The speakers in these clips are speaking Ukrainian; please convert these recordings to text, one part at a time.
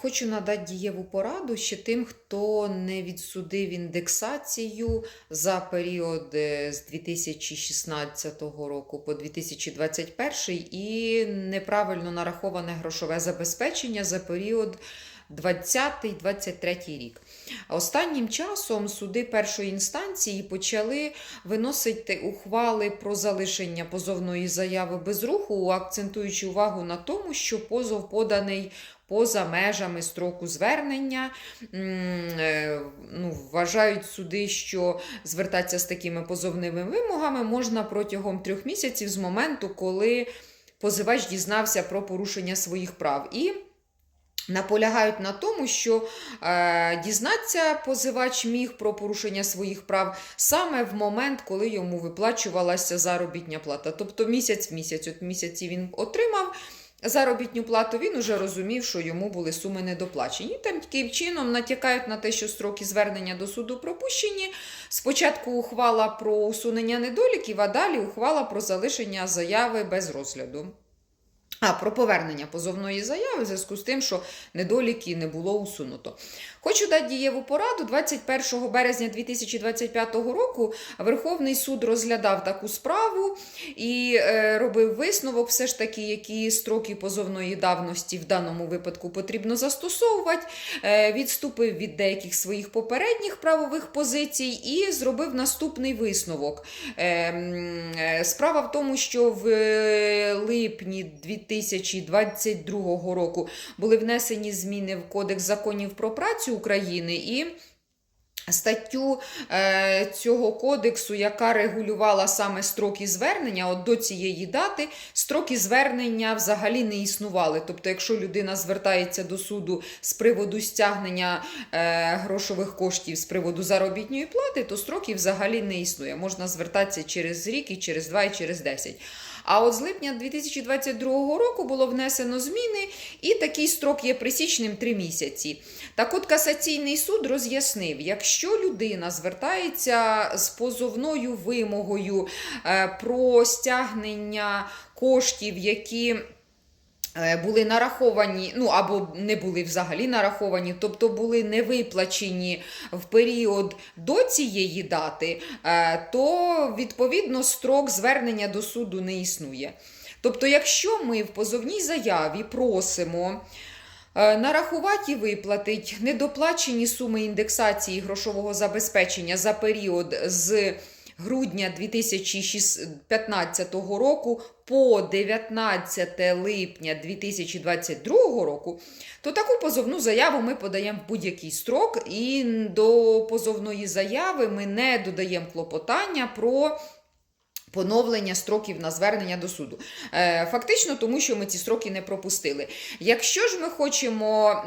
Хочу надати дієву пораду ще тим, хто не відсудив індексацію за період е, з 2016 року по 2021 і неправильно нараховане грошове забезпечення за період 20-23 рік. Останнім часом суди першої інстанції почали виносити ухвали про залишення позовної заяви без руху, акцентуючи увагу на тому, що позов поданий поза межами строку звернення. Е, Ну, вважають суди, що звертатися з такими позовними вимогами можна протягом трьох місяців з моменту, коли позивач дізнався про порушення своїх прав. І Наполягають на тому, що е, дізнатися позивач міг про порушення своїх прав саме в момент, коли йому виплачувалася заробітня плата. Тобто місяць в місяць, от місяці він отримав заробітну плату, він уже розумів, що йому були суми недоплачені. І Там таким чином натякають на те, що строки звернення до суду пропущені. Спочатку ухвала про усунення недоліків, а далі ухвала про залишення заяви без розгляду. А, про повернення позовної заяви в зв'язку з тим, що недоліки не було усунуто. Хочу дати дієву пораду. 21 березня 2025 року Верховний суд розглядав таку справу і е, робив висновок, все ж таки, які строки позовної давності в даному випадку потрібно застосовувати. Е, відступив від деяких своїх попередніх правових позицій і зробив наступний висновок. Е, е, справа в тому, що в липні 2022 року були внесені зміни в Кодекс законів про працю України і. Статтю е, цього кодексу, яка регулювала саме строки звернення, от до цієї дати строки звернення взагалі не існували. Тобто, якщо людина звертається до суду з приводу стягнення е, грошових коштів з приводу заробітної плати, то строків взагалі не існує. Можна звертатися через рік, і через два, і через десять. А от з липня 2022 року було внесено зміни, і такий строк є присічним 3 місяці. Так от касаційний суд роз'яснив, якщо людина звертається з позовною вимогою е, про стягнення коштів, які були нараховані, ну або не були взагалі нараховані, тобто були не виплачені в період до цієї дати, е, то відповідно строк звернення до суду не існує. Тобто, якщо ми в позовній заяві просимо. е, Нарахувати і виплатить недоплачені суми індексації грошового забезпечення за період з грудня 2015 року по 19 липня 2022 року, то таку позовну заяву ми подаємо в будь-який строк, і до позовної заяви ми не додаємо клопотання про. Поновлення строків на звернення до суду. Е, Фактично, тому що ми ці строки не пропустили. Якщо ж ми хочемо,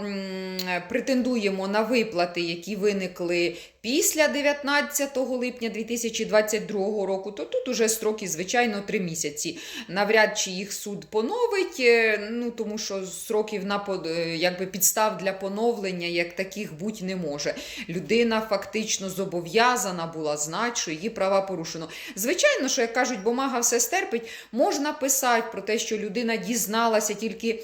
претендуємо на виплати, які виникли після 19 липня 2022 року, то тут уже строки, звичайно, 3 місяці. Навряд чи їх суд поновить, е, ну тому що сроків на е, якби підстав для поновлення як таких бути не може. Людина фактично зобов'язана була знати, що її права порушено. Звичайно, що як кажуть, бумага все стерпить, можна писати про те, що людина дізналася тільки.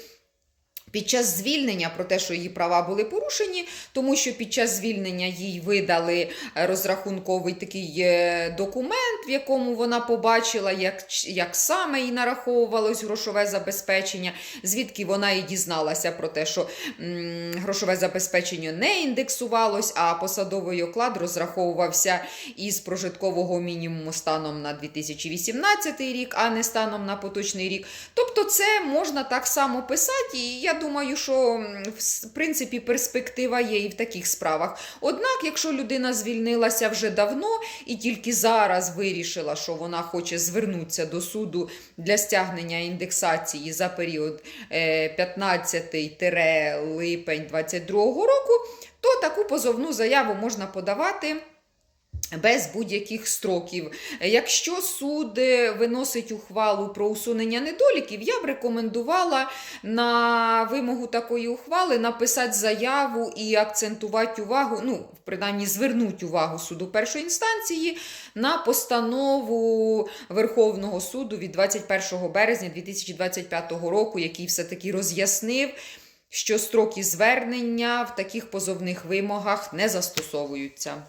Під час звільнення про те, що її права були порушені, тому що під час звільнення їй видали е, розрахунковий такий е, документ, в якому вона побачила, як, як саме їй нараховувалось грошове забезпечення, звідки вона і дізналася про те, що м, грошове забезпечення не індексувалось, а посадовий оклад розраховувався із прожиткового мінімуму станом на 2018 рік, а не станом на поточний рік. Тобто, це можна так само писати, і я думаю, що в принципі перспектива є і в таких справах. Однак, якщо людина звільнилася вже давно і тільки зараз вирішила, що вона хоче звернутися до суду для стягнення індексації за період е, 15-липень 2022 року, то таку позовну заяву можна подавати. Без будь-яких строків. Якщо суд е, виносить ухвалу про усунення недоліків, я б рекомендувала на вимогу такої ухвали написати заяву і акцентувати увагу, ну, принаймні звернути увагу суду першої інстанції на постанову Верховного суду від 21 березня 2025 року, який все-таки роз'яснив що строки звернення в таких позовних вимогах не застосовуються.